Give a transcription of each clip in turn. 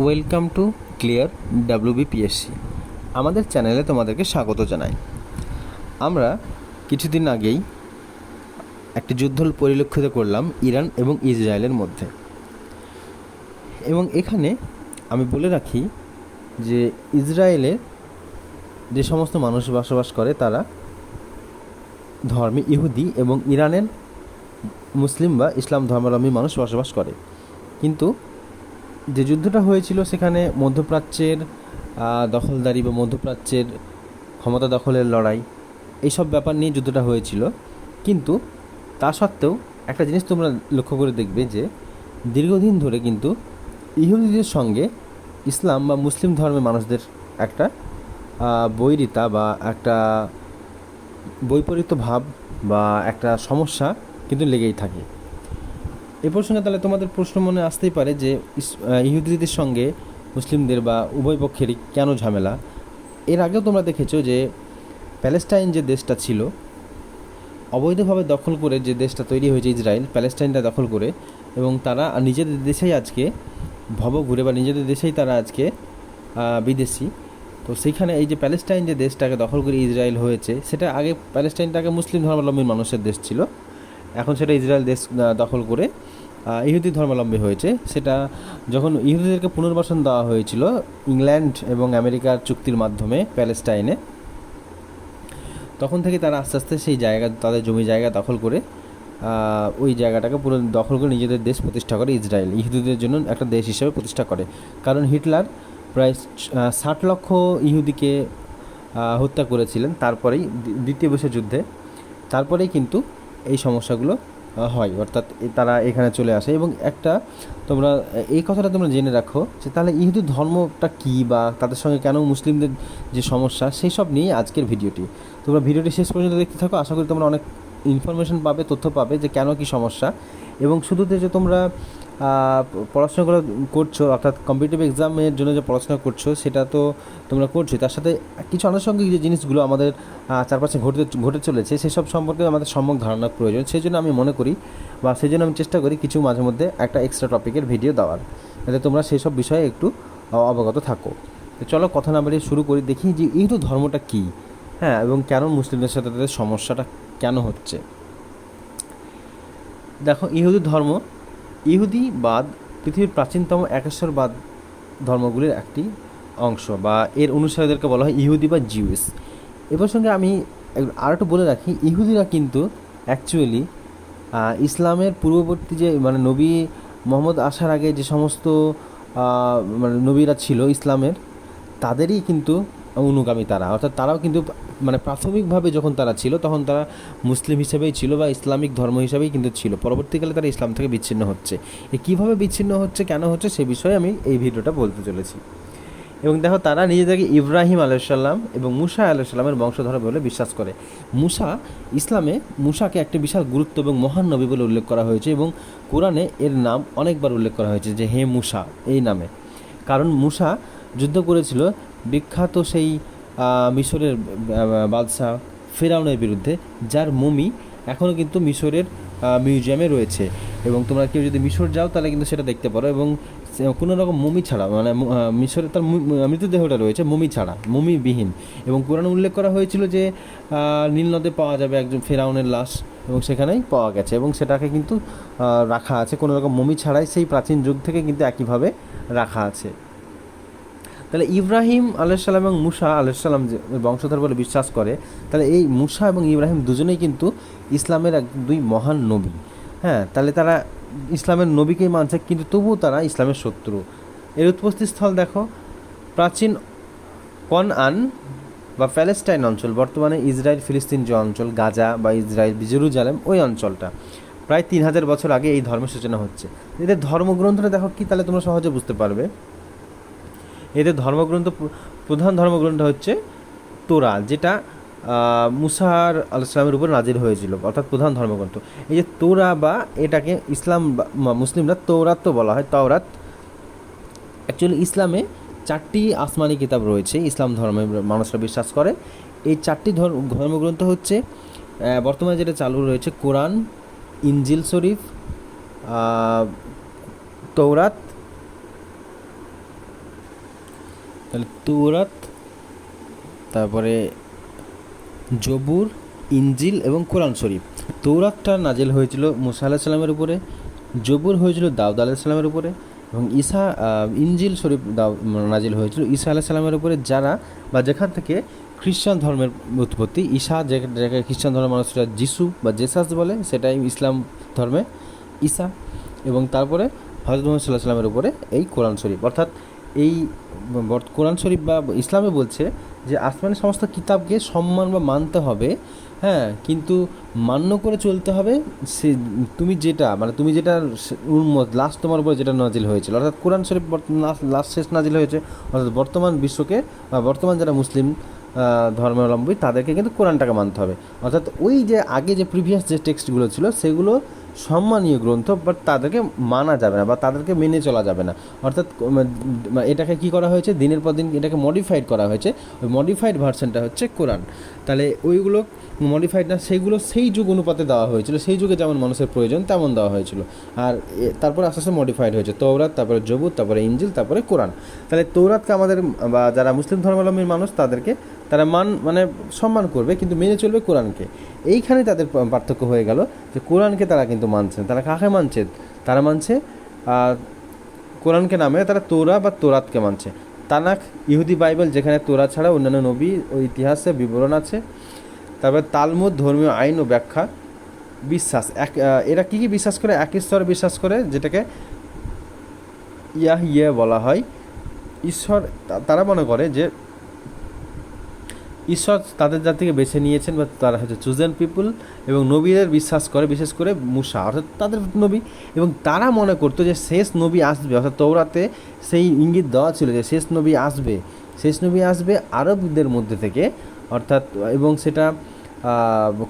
Welcome to clear WBPSC আমাদের চ্যানেলে তোমাদেরকে স্বাগত জানাই। আমরা কিছুদিন আগেই একটি যুদ্ধ পরিলক্ষিত করলাম ইরান এবং ইসরায়েলের মধ্যে। এবং এখানে আমি বলে রাখি যে ইসরায়েলের যে সমস্ত মানুষ বসবাস করে, তারা ধর্মে ইহুদি এবং ইরানের মুসলিম বা ইসলাম ধর্মাবলম্বী মানুষ বসবাস করে। কিন্তু যে যুদ্ধটা হয়েছিল সেখানে মধ্যপ্রাচ্যের দখলদারি বা মধ্যপ্রাচ্যের ক্ষমতা দখলের লড়াই, এইসব ব্যাপার নিয়ে যুদ্ধটা হয়েছিল। কিন্তু তা সত্ত্বেও একটা জিনিস তোমরা লক্ষ্য করে দেখবে যে দীর্ঘদিন ধরে কিন্তু ইহুদিদের সঙ্গে ইসলাম বা মুসলিম ধর্মের মানুষদের একটা বৈরিতা বা একটা বৈপরীত্য ভাব বা একটা সমস্যা কিন্তু লেগেই থাকে। এ প্রসঙ্গে তাহলে তোমাদের প্রশ্ন মনে আসতেই পারে যে ইহুদিদের সঙ্গে মুসলিমদের বা উভয় পক্ষেরই কেন ঝামেলা? এর আগেও তোমরা দেখেছ যে প্যালেস্টাইন যে দেশটা ছিল, অবৈধভাবে দখল করে যে দেশটা তৈরি হয়েছে ইসরায়েল, প্যালেস্টাইনটা দখল করে এবং তারা নিজেদের দেশেই আজকে ভব ঘুরে বা নিজেদের দেশেই তারা আজকে বিদেশি। তো সেইখানে এই যে প্যালেস্টাইন যে দেশটাকে দখল করে ইসরায়েল হয়েছে, সেটা আগে প্যালেস্টাইনটাকে মুসলিম ধর্মাবলম্বী মানুষের দেশ ছিল। এখন সেটা ইসরায়েল দেশ দখল করে ইহুদি ধর্মাবলম্বী হয়েছে। সেটা যখন ইহুদিদেরকে পুনর্বাসন দেওয়া হয়েছিল ইংল্যান্ড এবং আমেরিকার চুক্তির মাধ্যমে প্যালেস্টাইনে, তখন থেকে তারা আস্তে আস্তে সেই জায়গা, তাদের জমি জায়গা দখল করে ওই জায়গাটাকে পুরো দখল করে নিজেদের দেশ প্রতিষ্ঠা করে ইসরায়েল। ইহুদিদের জন্য একটা দেশ হিসেবে প্রতিষ্ঠা করে। কারণ হিটলার প্রায় ষাট লক্ষ ইহুদিকে হত্যা করেছিলেন তারপরেই দ্বিতীয় বিশ্ব যুদ্ধে। তারপরেই কিন্তু এই সমস্যাগুলো হয়। অর্থাৎ তারা এখানে চলে আসে এবং একটা তোমরা এই কথাটা তোমরা জেনে রাখো যে তাহলে ইহুদি ধর্মটা কী বা তাদের সঙ্গে কেন মুসলিমদের যে সমস্যা, সেই সব নিয়েই আজকের ভিডিওটি। তোমরা ভিডিওটি শেষ পর্যন্ত দেখতে থাকো। আশা করি তোমরা অনেক ইনফরমেশন পাবে, তথ্য পাবে যে কেন কী সমস্যা। এবং শুধু যে তোমরা পড়াশোনাগুলো করছ, অর্থাৎ কম্পিটিটিভ এক্সামের জন্য যে পড়াশোনা করছ, সেটা তো তোমরা করছ তার সাথে কিছু আনুষঙ্গিক যে জিনিসগুলো আমাদের চারপাশে ঘটতে, ঘটে চলেছে, সেসব সম্পর্কে আমাদের সম্যক ধারণা প্রয়োজন। সেই জন্য আমি মনে করি, বা সেই জন্য আমি চেষ্টা করি কিছু মাঝে মধ্যে একটা এক্সট্রা টপিকের ভিডিও দেওয়ার, যাতে তোমরা সেই সব বিষয়ে একটু অবগত থাকো। তো চলো কথা না বাড়িয়ে শুরু করি, দেখি যে ইহুদু ধর্মটা কী? হ্যাঁ এবং কেন মুসলিমদের সাথে তাদের সমস্যাটা কেন হচ্ছে? দেখো, ইহুদি ধর্ম ইহুদিবাদ পৃথিবীর প্রাচীনতম একেশ্বরবাদ ধর্মগুলির একটি অংশ বা এর অনুসারীদেরকে বলা হয় ইহুদি বা জিউস এ প্রসঙ্গে আমি আর একটু বলে রাখি, ইহুদিরা কিন্তু অ্যাকচুয়ালি ইসলামের পূর্ববর্তী যে মানে নবী মোহাম্মদ আসার আগে যে সমস্ত মানে নবীরা ছিল ইসলামের, তাদেরই কিন্তু অনুগামী তারা। অর্থাৎ তারাও কিন্তু মানে প্রাথমিকভাবে যখন তারা ছিল, তখন তারা মুসলিম হিসেবেই ছিল বা ইসলামিক ধর্ম হিসেবেই কিন্তু ছিল। পরবর্তীকালে তারা ইসলাম থেকে বিচ্ছিন্ন হচ্ছে। এ কীভাবে বিচ্ছিন্ন হচ্ছে, কেন হচ্ছে, সে বিষয়ে আমি এই ভিডিওটা বলতে চলেছি। এবং দেখো, তারা নিজেদেরকে ইব্রাহিম আলাইসাল্লাম এবং মুসা আলাইসাল্লামের বংশধর বলে বিশ্বাস করে। মুসা, ইসলামে মুসাকে একটি বিশাল গুরুত্ব এবং মহান নবী বলে উল্লেখ করা হয়েছে এবং কোরআনে এর নাম অনেকবার উল্লেখ করা হয়েছে যে, হে মুসা, এই নামে। কারণ মুসা যুদ্ধ করেছিল, বিখ্যাত সেই মিশরের বাদশাহ ফেরাউনের বিরুদ্ধে, যার মমি এখনও কিন্তু মিশরের মিউজিয়ামে রয়েছে। এবং তোমরা কেউ যদি মিশর যাও, তাহলে কিন্তু সেটা দেখতে পারো। এবং কোনো রকম মমি ছাড়া মানে মিশরে তার মৃতদেহটা রয়েছে, মমি ছাড়া, মমিবিহীন। এবং কোরআনে উল্লেখ করা হয়েছিল যে নীল নদে পাওয়া যাবে একজন ফেরাউনের লাশ, এবং সেখানেই পাওয়া গেছে। এবং সেটাকে কিন্তু রাখা আছে। কোনো রকম মমি ছাড়াই সেই প্রাচীন যুগ থেকে কিন্তু একইভাবে রাখা আছে। তাহলে ইব্রাহিম আলাইসাল্লাম এবং মুসা আলাইসাল্লাম যে বংশধর বলে বিশ্বাস করে, তাহলে এই মুসা এবং ইব্রাহিম দুজনেই কিন্তু ইসলামের এক দুই মহান নবী। হ্যাঁ তাহলে তারা ইসলামের নবীকেই মানছে, কিন্তু তবুও তারা ইসলামের শত্রু। এর উৎপত্তি স্থল দেখো, প্রাচীন কনআন বা প্যালেস্টাইন অঞ্চল, বর্তমানে ইসরায়েল ফিলিস্তিন যে অঞ্চল, গাজা বা ইসরায়েল জেরুজালেম, ওই অঞ্চলটা। প্রায় তিন হাজার বছর আগে এই ধর্মের সূচনা হচ্ছে। এদের ধর্মগ্রন্থটা দেখো কি, তাহলে তোমরা সহজে বুঝতে পারবে। এদের ধর্মগ্রন্থ, প্রধান ধর্মগ্রন্থ হচ্ছে তোরা, যেটা মুসার আলাইসলামের উপর নাজির হয়েছিল, অর্থাৎ প্রধান ধর্মগ্রন্থ। এই যে তোরা বা এটাকে ইসলাম মুসলিমরা তৌরাত তো বলা হয়, তওরাত। অ্যাকচুয়ালি ইসলামে চারটি আসমানি কিতাব রয়েছে, ইসলাম ধর্মে মানুষরা বিশ্বাস করে। এই চারটি ধর্ম, ধর্মগ্রন্থ হচ্ছে বর্তমানে যেটা চালু রয়েছে, কোরআন, ইনজিল শরীফ তৌরাত তাহলে তৌরাত, তারপরে জবুর ইঞ্জিল এবং কোরআন শরীফ। তৌরাতটা নাজিল হয়েছিল মুসা আলাহ সাল্লামের উপরে, জবুর হয়েছিল দাউদ আলাহ সাল্লামের উপরে এবং ঈসা ইঞ্জিল শরীফ দাউ, নাজিল হয়েছিল ঈসা আলাহ সাল্লামের উপরে। যারা বা যেখান থেকে খ্রিস্টান ধর্মের উৎপত্তি, ঈসা যে জায়গায় খ্রিস্টান ধর্মের মানুষরা যিশু বা জেসাস বলে, সেটাই ইসলাম ধর্মে ঈসা এবং তারপরে হজরত মোহাম্মদ সাল্লাহ সাল্লামের উপরে এই কোরআন শরীফ। অর্থাৎ এই কোরআন শরীফ বা ইসলামে বলছে যে আসমানের সমস্ত কিতাবকে সম্মান বা মানতে হবে হ্যাঁ? কিন্তু মান্য করে চলতে হবে সে, তুমি যেটা মানে তুমি যেটা উন্মত লাস্ট তোমার উপরে যেটা নাজিল হয়েছিল। অর্থাৎ কোরআন শরীফ লাস্ট শেষ নাজিল হয়েছে, অর্থাৎ বর্তমান বিশ্বকে, বা বর্তমান যারা মুসলিম ধর্মাবলম্বী, তাদেরকে কিন্তু কোরআনটাকে মানতে হবে। অর্থাৎ ওই যে আগে যে প্রিভিয়াস যে টেক্সটগুলো ছিল, সেগুলো সম্মানীয় গ্রন্থ বাট তাদেরকে মানা যাবে না বা তাদেরকে মেনে চলা যাবে না। অর্থাৎ এটাকে কি করা হয়েছে? দিনের পর দিন এটাকে মডিফাইড করা হয়েছে। ওই মডিফাইড ভার্সনটা হচ্ছে কোরআন। তাহলে ওইগুলো মডিফাইড না সেইগুলো সেই যুগ অনুপাতে দেওয়া হয়েছিল। সেই যুগে যেমন মানুষের প্রয়োজন তেমন দেওয়া হয়েছিল। আর তারপর আস্তে আস্তে মডিফাইড হয়েছে। তৌরাত তারপরে জবুত তারপরে ইঞ্জিল তারপরে কোরআন। তাহলে তৌরাতকে আমাদের, বা যারা মুসলিম ধর্মাবলম্বীর মানুষ, তাদেরকে তারা মান মানে সম্মান করবে, কিন্তু মেনে চলবে কোরআনকে। এইখানে তাদের পার্থক্য হয়ে গেল যে কোরআনকে তারা কিন্তু মানছেন তারা কাকে মানছে? তারা মানছে কোরআনকে নামে তারা তোরা বা তোরাতকে মানছে। তানাক ইহুদি বাইবেল, যেখানে তোরা ছাড়া অন্যান্য নবী ও ইতিহাসে বিবরণ আছে। তারপর তালমুদ, ধর্মীয় আইন ও ব্যাখ্যা, বিশ্বাস। এক এরা কী কী বিশ্বাস করে? এক ঈশ্বর বিশ্বাস করে, যেটাকে ইয়াহ ইয়ে বলা হয়। ঈশ্বর তারা মনে করে যে ঈশ্বর তাদের জাতিকে বেছে নিয়েছেন বা তারা হচ্ছে চুজেন পিপুল এবং নবীদের বিশ্বাস করে, বিশেষ করে মুসা, অর্থাৎ তাদের নবী। এবং তারা মনে করতো যে শেষ নবী আসবে, অর্থাৎ তৌরাতে সেই ইঙ্গিত দেওয়া ছিল যে শেষ নবী আসবে। শেষ নবী আসবে আরবদের মধ্যে থেকে, অর্থাৎ, এবং সেটা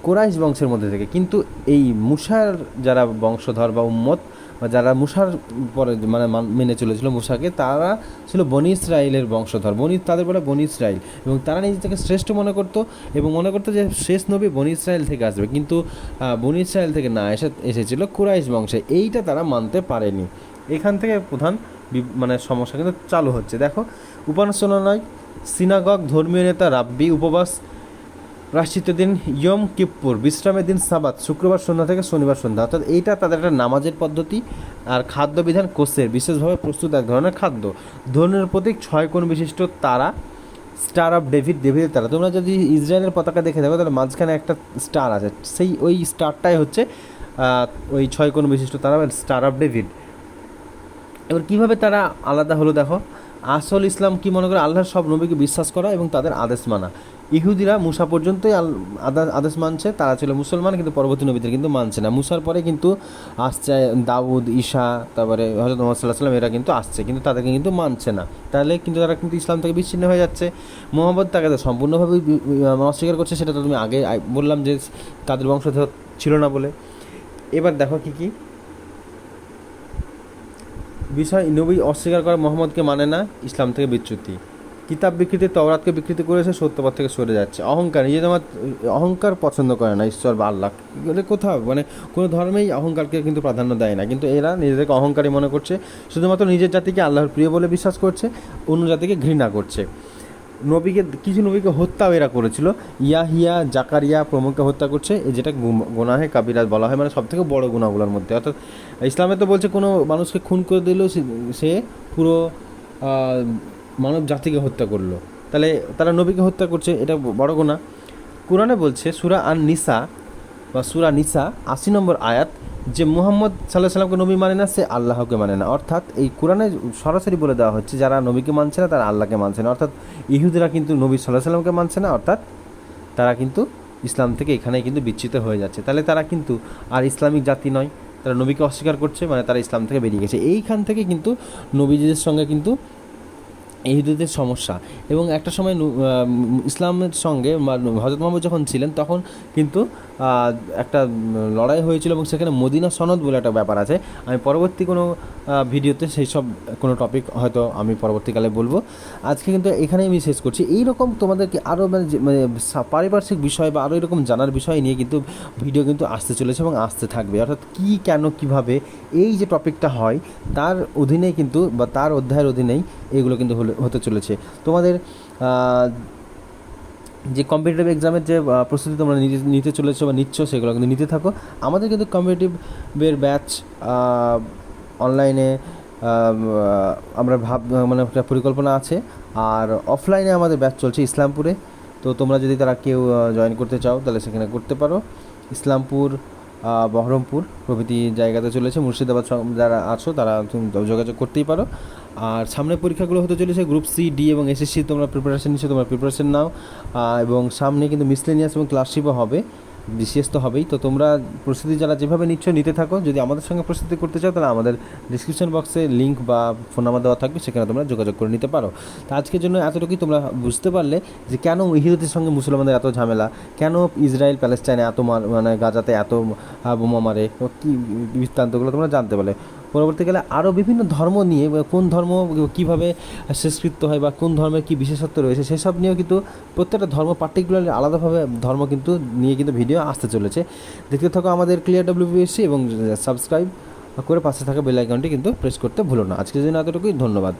কোরাইশ বংশের মধ্যে থেকে। কিন্তু এই মুসার যারা বংশধর বা উম্মত বা যারা মুসার পরে মানে মান- চলেছিল মুসাকে তারা ছিল বনি ইসরায়েলের বংশধর। বনি, তাদের বলে বনি ইসরায়েল এবং তারা নিজেদেরকে শ্রেষ্ঠ মনে করতো এবং মনে করতো যে শেষ নবী বনি ইসরায়েল থেকে আসবে। কিন্তু বনি ইসরায়েল থেকে না এসে, এসেছিল কুরাইশ বংশে। এইটা তারা মানতে পারেনি। এখান থেকে প্রধান মানে সমস্যা কিন্তু চালু হচ্ছে। দেখো উপাসনা নয় সিনাগগ, ধর্মীয় নেতা রাব্বি, উপবাস প্রাশ্চিত্য দিন ইয়ম কিপ্পুর, বিশ্রামের দিন সাবাত, শুক্রবার সন্ধ্যা থেকে শনিবার সন্ধ্যা। অর্থাৎ এইটা তাদের একটা নামাজের পদ্ধতি আর খাদ্য বিধান কোষের, বিশেষভাবে প্রস্তুত এক ধরনের খাদ্য। ধর্মের প্রতীক ছয় কোণ বিশিষ্ট তারা, স্টার অফ ডেভিড ডেভিডের তারা। তোমরা যদি ইসরায়েলের পতাকা দেখে থাকো, তাহলে মাঝখানে একটা স্টার আছে। সেই ওই স্টারটাই হচ্ছে ওই ছয় কোণ বিশিষ্ট তারা স্টার অফ ডেভিড। এবার কীভাবে তারা আলাদা হলো দেখো? আসল ইসলাম কি মনে করে? আল্লাহর সব নবীকে বিশ্বাস করা এবং তাদের আদেশ মানা। ইহুদিরা মুসা পর্যন্তই আদেশ মানছে, তারা ছিল মুসলমান, কিন্তু পরবর্তী নবীদের কিন্তু মানছে না। মুসার পরে কিন্তু আসছে দাউদ, ঈশা, তারপরে হজরত মোহাম্মদ সাল্লাহ সাল্লাম এরা কিন্তু আসছে, কিন্তু তাদেরকে কিন্তু মানছে না। তাহলে কিন্তু তারা কিন্তু ইসলাম থেকে বিচ্ছিন্ন হয়ে যাচ্ছে। মোহাম্মদ তাকে সম্পূর্ণভাবে বি- অস্বীকার করছে, সেটা তো তুমি আগে বললাম যে তাদের বংশধর ছিল না বলে। এবার দেখো কি কি। বিষয়, নবী অস্বীকার করা মোহাম্মদকে মানে না, ইসলাম থেকে বিচ্যুতি। কিতাব বিকৃতি, তওরাতকে বিকৃতি করেছে সত্যপথ থেকে সরে যাচ্ছে। অহংকার, নিজে তোমার, অহংকার পছন্দ করে না, ঈশ্বর বা আল্লাহ। কোথাও মানে কোনো ধর্মেই অহংকারকে কিন্তু প্রাধান্য দেয় না। কিন্তু এরা নিজেদেরকে অহংকারী মনে করছে। শুধুমাত্র নিজের জাতিকে আল্লাহর প্রিয় বলে বিশ্বাস করছে, অন্য জাতিকে ঘৃণা করছে। নবীকে, কিছু নবীকে হত্যাও এরা করেছিল। ইয়াহিয়া, জাকারিয়া প্রমুখকে হত্যা করছে। যেটা গোনাহে কাবিরাত বলা হয় মানে সব থেকে বড় গুণাগুলোর মধ্যে। অর্থাৎ ইসলামে তো বলছে, কোনো মানুষকে খুন করে দিলেও সে- পুরো মানব জাতিকে হত্যা করল। তাহলে তারা নবীকে হত্যা করছে, এটা বড় গুণা কোরআনে বলছে, সুরা আন নিসা বা সুরা নিসা, আশি নম্বর আয়াত, যে মুহাম্মদ সাল্লাহ সাল্লামকে নবী মানে না, সে আল্লাহকে মানে না। অর্থাৎ এই কোরআনে সরাসরি বলে দেওয়া হচ্ছে, যারা নবীকে মানছে না, তারা আল্লাহকে মানছে না। অর্থাৎ ইহুদিরা কিন্তু নবী সাল্লাহ সাল্লামকে মানছে না, অর্থাৎ তারা কিন্তু ইসলাম থেকে এখানে কিন্তু বিচ্যুত হয়ে যাচ্ছে। তাহলে তারা কিন্তু আর ইসলামিক জাতি নয়, তারা নবীকে অস্বীকার করছে মানে তারা ইসলাম থেকে বেরিয়ে গেছে। এইখান থেকে কিন্তু নবীজিদের সঙ্গে কিন্তু ইহুদিদের সমস্যা। এবং একটা সময় ইসলামের সঙ্গে হজরত মোহাম্মদ যখন ছিলেন তখন কিন্তু একটা লড়াই হয়েছিল এবং সেখানে মদিনা সনদ বলে একটা ব্যাপার আছে। আমি পরবর্তী কোনো ভিডিওতে সেই সব কোনো টপিক হয়তো আমি পরবর্তীকালে বলব। আজকে কিন্তু এখানেই আমি শেষ করছি। এই রকম তোমাদেরকে আরও মানে মানে পারিপার্শ্বিক বিষয় বা আরও এরকম জানার বিষয় নিয়ে কিন্তু ভিডিও কিন্তু আসতে চলেছে এবং আসতে থাকবে। অর্থাৎ কী, কেন, কীভাবে এই যে টপিকটা হয়, তার অধীনেই কিন্তু বা তার অধ্যায়ের অধীনেই এগুলো কিন্তু হতে চলেছে। তোমাদের যে কম্পিটিটিভ এক্সামের যে প্রস্তুতি তোমরা নিতে নিতে চলেছো বা নিচ্ছ, সেগুলো কিন্তু নিতে থাকো। আমাদের কিন্তু কম্পিটিটিভের ব্যাচ অনলাইনে আমরা ভাব মানে একটা পরিকল্পনা আছে। আর অফলাইনে আমাদের ব্যাচ চলছে ইসলামপুরে। তো তোমরা যদি তারা কেউ জয়েন করতে চাও, তাহলে সেখানে করতে পারো। ইসলামপুর বহরমপুর প্রভৃতি জায়গাতে চলেছে। মুর্শিদাবাদ যারা আছো, তারা তুমি যোগাযোগ করতেই পারো। আর সামনের পরীক্ষাগুলো হতে চলেছে গ্রুপ সি ডি এবং এসএসসি তোমরা প্রিপারেশন নিচ্ছ, তোমরা প্রিপারেশন নাও। এবং সামনে কিন্তু মিসলেনিয়াস এবং ক্লাসশিপও হবে, বিশেষ তো হবেই। তো তোমরা প্রস্তুতি যারা যেভাবে নিচ্ছ, নিতে থাকো। যদি আমাদের সঙ্গে প্রস্তুতি করতে চাও, তাহলে আমাদের ডিসক্রিপশন বক্সে লিঙ্ক বা ফোন নাম্বার দেওয়া থাকবে, সেখানে তোমরা যোগাযোগ করে নিতে পারো। তো আজকের জন্য এতটুকুই তোমরা বুঝতে পারলে যে কেন ইহুদিদের সঙ্গে মুসলমানদের এত ঝামেলা, কেন ইসরায়েল প্যালেস্টাইনে এত মানে গাজাতে এত বোমা মারে কী বৃত্তান্তগুলো তোমরা জানতে পারলে। পরবর্তীকালে আরও বিভিন্ন ধর্ম নিয়ে কোন ধর্ম কীভাবে শেষকৃত্য হয় বা কোন ধর্মের কী বিশেষত্ব রয়েছে, সেসব নিয়েও কিন্তু প্রত্যেকটা ধর্ম পার্টিকুলারলি আলাদাভাবে ধর্ম কিন্তু নিয়ে কিন্তু ভিডিও আসতে চলেছে। দেখতে থাকো আমাদের ক্লিয়ার ডাব্লিউবিএসসি এবং সাবস্ক্রাইব করে পাশে থাকা বেল আইকনটি কিন্তু প্রেস করতে ভুলো না। আজকের জন্য এতটুকুই, ধন্যবাদ।